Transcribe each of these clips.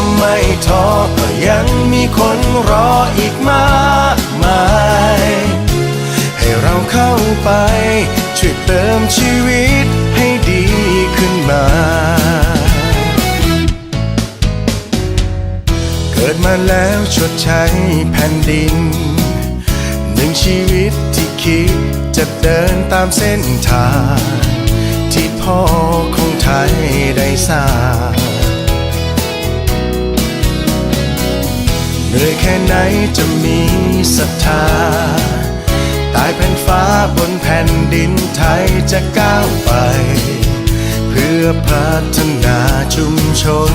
ก็ไม่ท้อก็ยังมีคนรออีกมากมายให้เราเข้าไป ช่วยเติมชีวิตให้ดีขึ้นมา เกิดมาแล้วชดใช้แผ่นดิน หนึ่งชีวิตที่คิดจะเดินตามเส้นทาง ที่พ่อของไทยได้สร้าง เหนื่อยแค่ไหนจะมีศรัทธาตายแผ่นฟ้าบนแผ่นดินไทยจะก้าวไป เพื่อพัฒนาชุมชน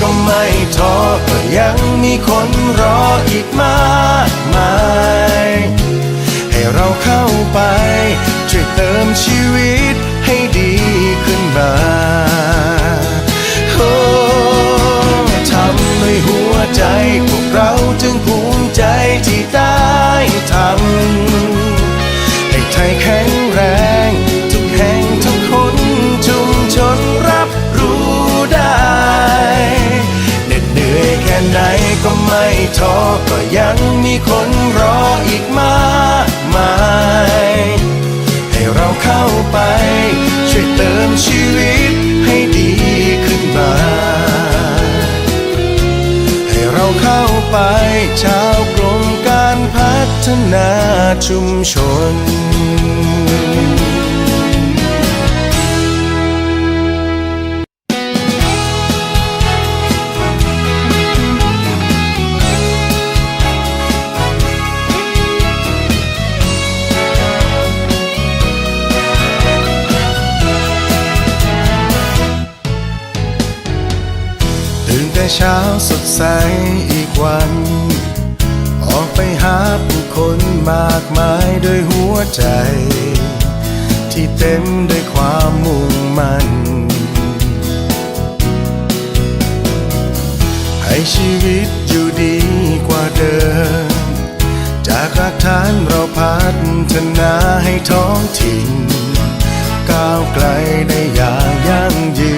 ก็ไม่ท้อก็ยังมีคนรออีกมากมาย ให้เราเข้าไปช่วยเติมชีวิต ไม่ท้อก็ยังมีคนรออีกมากมายให้เราเข้าไป ช่วยเติมชีวิตให้ดีขึ้นมาให้เราเข้าไปชาวกรมการพัฒนาชุมชน เช้าสดใสอีกวัน ออกไปหาผู้คนมากมายด้วยหัวใจ ที่เต็มด้วยความมุ่งมั่น ให้ชีวิตอยู่ดีกว่าเดิม จากรากฐานเราพัฒนาให้ท้องถิ่น ก้าวไกลได้อย่างยั่งยืน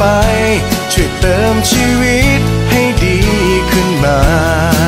ไป ช่วยเติมชีวิตให้ดีขึ้นมา